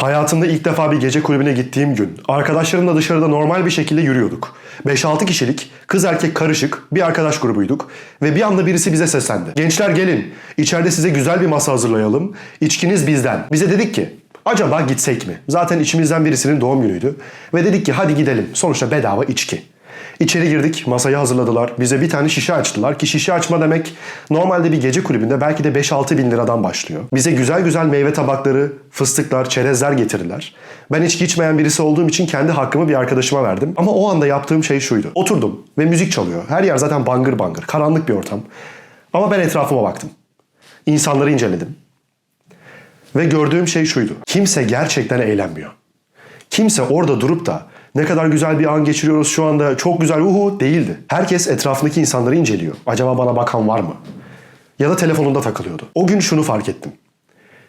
Hayatımda ilk defa bir gece kulübüne gittiğim gün arkadaşlarımla dışarıda normal bir şekilde yürüyorduk. 5-6 kişilik kız erkek karışık bir arkadaş grubuyduk ve bir anda birisi bize seslendi. Gençler gelin içeride size güzel bir masa hazırlayalım. İçkiniz bizden. Bize dedik ki acaba gitsek mi? Zaten içimizden birisinin doğum günüydü. Ve dedik ki hadi gidelim. Sonuçta bedava içki. İçeri girdik, masayı hazırladılar. Bize bir tane şişe açtılar ki şişe açma demek normalde bir gece kulübünde belki de 5-6 bin liradan başlıyor. Bize güzel güzel meyve tabakları, fıstıklar, çerezler getirdiler. Ben içki içmeyen birisi olduğum için kendi hakkımı bir arkadaşıma verdim. Ama o anda yaptığım şey şuydu. Oturdum ve müzik çalıyor. Her yer zaten bangır bangır, karanlık bir ortam. Ama ben etrafıma baktım. İnsanları inceledim. Ve gördüğüm şey şuydu. Kimse gerçekten eğlenmiyor. Kimse orada durup da ne kadar güzel bir an geçiriyoruz şu anda çok güzel uhu değildi. Herkes etrafındaki insanları inceliyor. Acaba bana bakan var mı? Ya da telefonunda takılıyordu. O gün şunu fark ettim.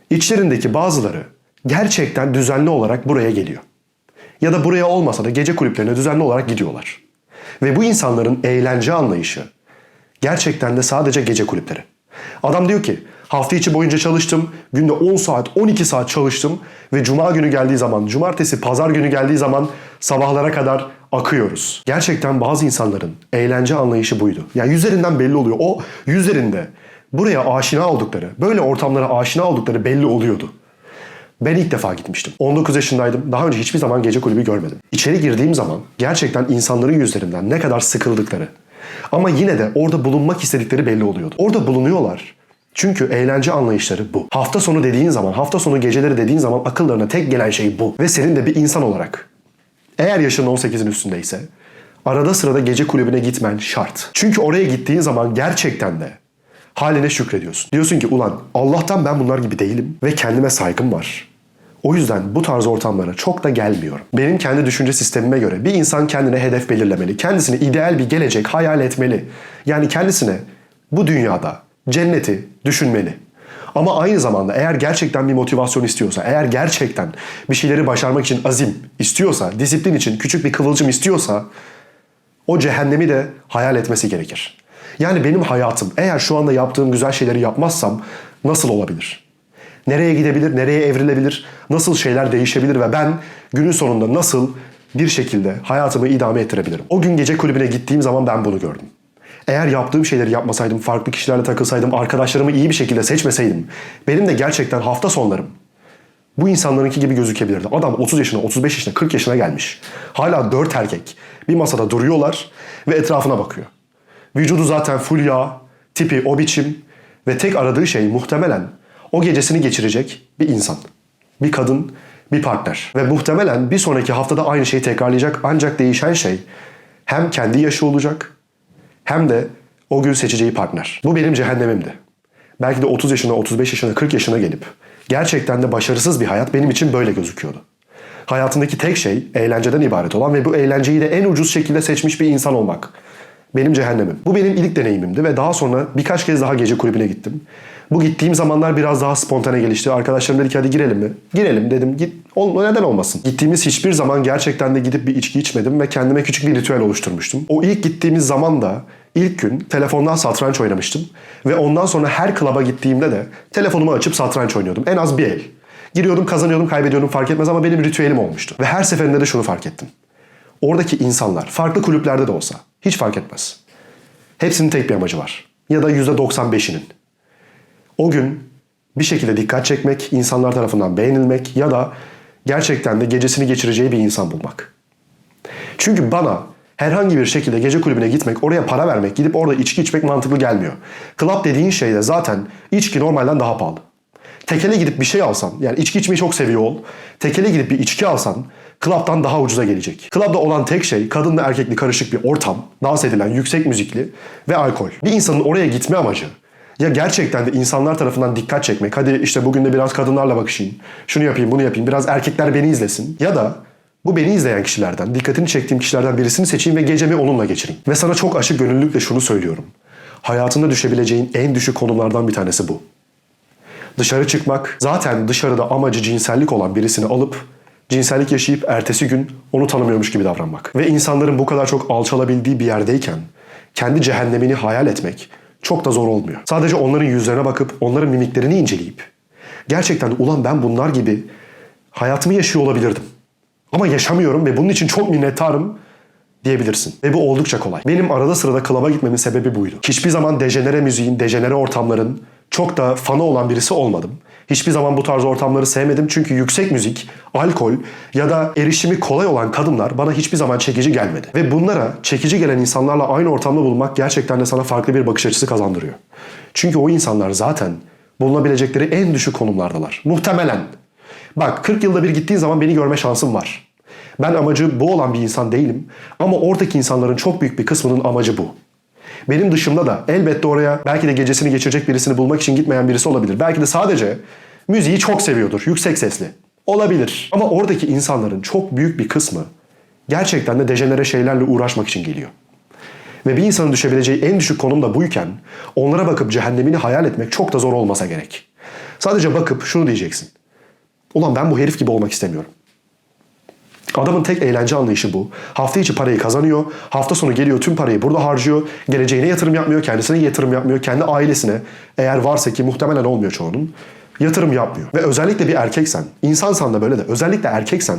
İçlerindeki bazıları gerçekten düzenli olarak buraya geliyor. Ya da buraya olmasa da gece kulüplerine düzenli olarak gidiyorlar. Ve bu insanların eğlence anlayışı gerçekten de sadece gece kulüpleri. Adam diyor ki hafta içi boyunca çalıştım. Günde 10 saat, 12 saat çalıştım. Ve cuma günü geldiği zaman, cumartesi, pazar günü geldiği zaman sabahlara kadar akıyoruz. Gerçekten bazı insanların eğlence anlayışı buydu. Yani yüzlerinden belli oluyor. O yüzlerinde buraya aşina oldukları, böyle ortamlara aşina oldukları belli oluyordu. Ben ilk defa gitmiştim. 19 yaşındaydım. Daha önce hiçbir zaman gece kulübü görmedim. İçeri girdiğim zaman gerçekten insanların yüzlerinden ne kadar sıkıldıkları ama yine de orada bulunmak istedikleri belli oluyordu. Orada bulunuyorlar. Çünkü eğlence anlayışları bu. Hafta sonu dediğin zaman, hafta sonu geceleri dediğin zaman akıllarına tek gelen şey bu. Ve senin de bir insan olarak eğer yaşın 18'in üstündeyse arada sırada gece kulübüne gitmen şart. Çünkü oraya gittiğin zaman gerçekten de haline şükrediyorsun. Diyorsun ki ulan Allah'tan ben bunlar gibi değilim ve kendime saygım var. O yüzden bu tarz ortamlara çok da gelmiyorum. Benim kendi düşünce sistemime göre bir insan kendine hedef belirlemeli. Kendisine ideal bir gelecek hayal etmeli. Yani kendisine bu dünyada cenneti düşünmeli. Ama aynı zamanda eğer gerçekten bir motivasyon istiyorsa, eğer gerçekten bir şeyleri başarmak için azim istiyorsa, disiplin için küçük bir kıvılcım istiyorsa o cehennemi de hayal etmesi gerekir. Yani benim hayatım eğer şu anda yaptığım güzel şeyleri yapmazsam nasıl olabilir? Nereye gidebilir, nereye evrilebilir, nasıl şeyler değişebilir ve ben günün sonunda nasıl bir şekilde hayatımı idame ettirebilirim? O gün gece kulübüne gittiğim zaman ben bunu gördüm. Eğer yaptığım şeyleri yapmasaydım, farklı kişilerle takılsaydım, arkadaşlarımı iyi bir şekilde seçmeseydim, benim de gerçekten hafta sonlarım bu insanlarınki gibi gözükebilirdi. Adam 30 yaşına, 35 yaşına, 40 yaşına gelmiş. Hala 4 erkek bir masada duruyorlar ve etrafına bakıyor. Vücudu zaten full yağ, tipi o biçim ve tek aradığı şey muhtemelen o gecesini geçirecek bir insan. Bir kadın, bir partner. Ve muhtemelen bir sonraki haftada aynı şeyi tekrarlayacak ancak değişen şey hem kendi yaşı olacak hem de o gün seçeceği partner. Bu benim cehennemimdi. Belki de 30 yaşına, 35 yaşına, 40 yaşına gelip gerçekten de başarısız bir hayat benim için böyle gözüküyordu. Hayatındaki tek şey eğlenceden ibaret olan ve bu eğlenceyi de en ucuz şekilde seçmiş bir insan olmak. Benim cehennemim. Bu benim ilk deneyimimdi ve daha sonra birkaç kez daha gece kulübüne gittim. Bu gittiğim zamanlar biraz daha spontane gelişti. Arkadaşlarım dedi ki hadi girelim mi? Girelim dedim. Git, ol, neden olmasın? Gittiğimiz hiçbir zaman gerçekten de gidip bir içki içmedim ve kendime küçük bir ritüel oluşturmuştum. O ilk gittiğimiz zaman da ilk gün telefondan satranç oynamıştım. Ve ondan sonra her klaba gittiğimde de telefonumu açıp satranç oynuyordum. En az bir el. Giriyordum, kazanıyordum, kaybediyordum fark etmez ama benim ritüelim olmuştu. Ve her seferinde de şunu fark ettim. Oradaki insanlar, farklı kulüplerde de olsa, hiç fark etmez. Hepsinin tek bir amacı var. Ya da %95'inin. O gün bir şekilde dikkat çekmek, insanlar tarafından beğenilmek ya da gerçekten de gecesini geçireceği bir insan bulmak. Çünkü bana herhangi bir şekilde gece kulübüne gitmek, oraya para vermek, gidip orada içki içmek mantıklı gelmiyor. Club dediğin şey de zaten içki normalden daha pahalı. Tekele gidip bir şey alsan, yani içki içmeyi çok seviyor ol. Tekele gidip bir içki alsan, klaptan daha ucuza gelecek. Klapta olan tek şey kadınla erkekli karışık bir ortam, dans edilen yüksek müzikli ve alkol. Bir insanın oraya gitme amacı ya gerçekten de insanlar tarafından dikkat çekmek. Hadi işte bugün de biraz kadınlarla bakışayım. Şunu yapayım, bunu yapayım. Biraz erkekler beni izlesin. Ya da bu beni izleyen kişilerden, dikkatini çektiğim kişilerden birisini seçeyim ve gecemi onunla geçireyim. Ve sana çok açık gönüllülükle şunu söylüyorum. Hayatında düşebileceğin en düşük konumlardan bir tanesi bu. Dışarı çıkmak, zaten dışarıda amacı cinsellik olan birisini alıp cinsellik yaşayıp ertesi gün onu tanımıyormuş gibi davranmak. Ve insanların bu kadar çok alçalabildiği bir yerdeyken kendi cehennemini hayal etmek çok da zor olmuyor. Sadece onların yüzlerine bakıp onların mimiklerini inceleyip gerçekten ulan ben bunlar gibi hayatımı yaşıyor olabilirdim. Ama yaşamıyorum ve bunun için çok minnettarım diyebilirsin. Ve bu oldukça kolay. Benim arada sırada klaba gitmemin sebebi buydu. Hiçbir zaman dejenere müziğin, dejenere ortamların çok da fanı olan birisi olmadım. Hiçbir zaman bu tarz ortamları sevmedim çünkü yüksek müzik, alkol ya da erişimi kolay olan kadınlar bana hiçbir zaman çekici gelmedi. Ve bunlara çekici gelen insanlarla aynı ortamda bulunmak gerçekten de sana farklı bir bakış açısı kazandırıyor. Çünkü o insanlar zaten bulunabilecekleri en düşük konumlardalar. Muhtemelen. Bak 40 yılda bir gittiğin zaman beni görme şansın var. Ben amacı bu olan bir insan değilim ama oradaki insanların çok büyük bir kısmının amacı bu. Benim dışımda da elbette oraya belki de gecesini geçirecek birisini bulmak için gitmeyen birisi olabilir. Belki de sadece müziği çok seviyordur, yüksek sesli. Olabilir. Ama oradaki insanların çok büyük bir kısmı gerçekten de dejenere şeylerle uğraşmak için geliyor. Ve bir insanın düşebileceği en düşük konum da buyken onlara bakıp cehennemini hayal etmek çok da zor olmasa gerek. Sadece bakıp şunu diyeceksin. Ulan ben bu herif gibi olmak istemiyorum. Adamın tek eğlence anlayışı bu. Hafta içi parayı kazanıyor. Hafta sonu geliyor tüm parayı burada harcıyor. Geleceğine yatırım yapmıyor. Kendisine yatırım yapmıyor. Kendi ailesine eğer varsa ki muhtemelen olmuyor çoğunun. Yatırım yapmıyor. Ve özellikle bir erkeksen, insansan da böyle de özellikle erkeksen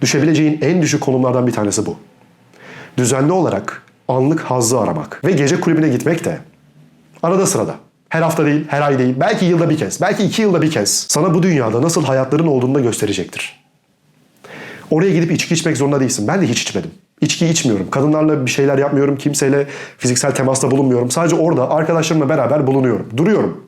düşebileceğin en düşük konumlardan bir tanesi bu. Düzenli olarak anlık hazzı aramak. Ve gece kulübüne gitmek de arada sırada. Her hafta değil, her ay değil, belki yılda bir kez, belki iki yılda bir kez sana bu dünyada nasıl hayatların olduğunu da gösterecektir. Oraya gidip içki içmek zorunda değilsin. Ben de hiç içmedim. İçki içmiyorum. Kadınlarla bir şeyler yapmıyorum. Kimseyle fiziksel temasta bulunmuyorum. Sadece orada arkadaşlarımla beraber bulunuyorum. Duruyorum.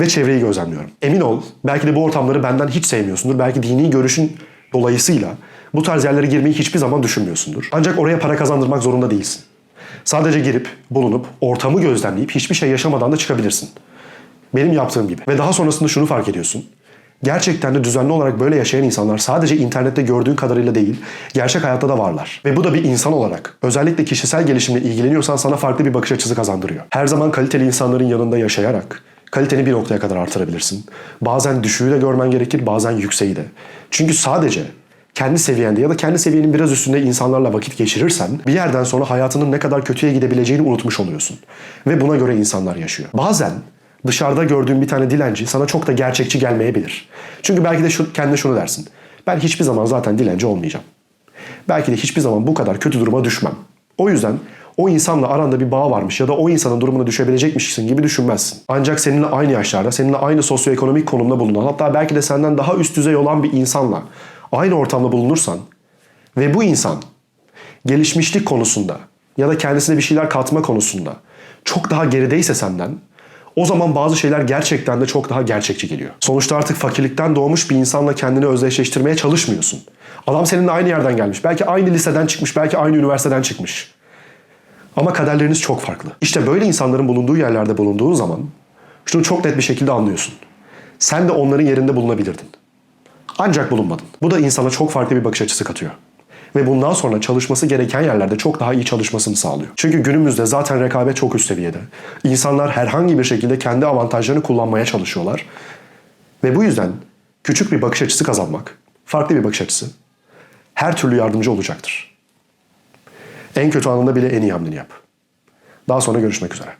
Ve çevreyi gözlemliyorum. Emin ol, belki de bu ortamları benden hiç sevmiyorsundur. Belki dini görüşün dolayısıyla bu tarz yerlere girmeyi hiçbir zaman düşünmüyorsundur. Ancak oraya para kazandırmak zorunda değilsin. Sadece girip, bulunup, ortamı gözlemleyip hiçbir şey yaşamadan da çıkabilirsin. Benim yaptığım gibi. Ve daha sonrasında şunu fark ediyorsun. Gerçekten de düzenli olarak böyle yaşayan insanlar sadece internette gördüğün kadarıyla değil, gerçek hayatta da varlar. Ve bu da bir insan olarak, özellikle kişisel gelişimle ilgileniyorsan sana farklı bir bakış açısı kazandırıyor. Her zaman kaliteli insanların yanında yaşayarak kaliteni bir noktaya kadar artırabilirsin. Bazen düşüğü de görmen gerekir, bazen yükseği de. Çünkü sadece kendi seviyende ya da kendi seviyenin biraz üstünde insanlarla vakit geçirirsen bir yerden sonra hayatının ne kadar kötüye gidebileceğini unutmuş oluyorsun. Ve buna göre insanlar yaşıyor. Bazen dışarıda gördüğün bir tane dilenci sana çok da gerçekçi gelmeyebilir. Çünkü belki de şu, kendine şunu dersin. Ben hiçbir zaman zaten dilenci olmayacağım. Belki de hiçbir zaman bu kadar kötü duruma düşmem. O yüzden o insanla aranda bir bağ varmış ya da o insanın durumuna düşebilecekmişsin gibi düşünmezsin. Ancak seninle aynı yaşlarda, seninle aynı sosyoekonomik konumda bulunan hatta belki de senden daha üst düzey olan bir insanla aynı ortamda bulunursan ve bu insan gelişmişlik konusunda ya da kendisine bir şeyler katma konusunda çok daha gerideyse senden o zaman bazı şeyler gerçekten de çok daha gerçekçi geliyor. Sonuçta artık fakirlikten doğmuş bir insanla kendini özdeşleştirmeye çalışmıyorsun. Adam seninle aynı yerden gelmiş. Belki aynı liseden çıkmış, belki aynı üniversiteden çıkmış. Ama kaderleriniz çok farklı. İşte böyle insanların bulunduğu yerlerde bulunduğun zaman şunu çok net bir şekilde anlıyorsun. Sen de onların yerinde bulunabilirdin. Ancak bulunmadın. Bu da insana çok farklı bir bakış açısı katıyor. Ve bundan sonra çalışması gereken yerlerde çok daha iyi çalışmasını sağlıyor. Çünkü günümüzde zaten rekabet çok üst seviyede. İnsanlar herhangi bir şekilde kendi avantajlarını kullanmaya çalışıyorlar. Ve bu yüzden küçük bir bakış açısı kazanmak, farklı bir bakış açısı her türlü yardımcı olacaktır. En kötü anında bile en iyi hamleni yap. Daha sonra görüşmek üzere.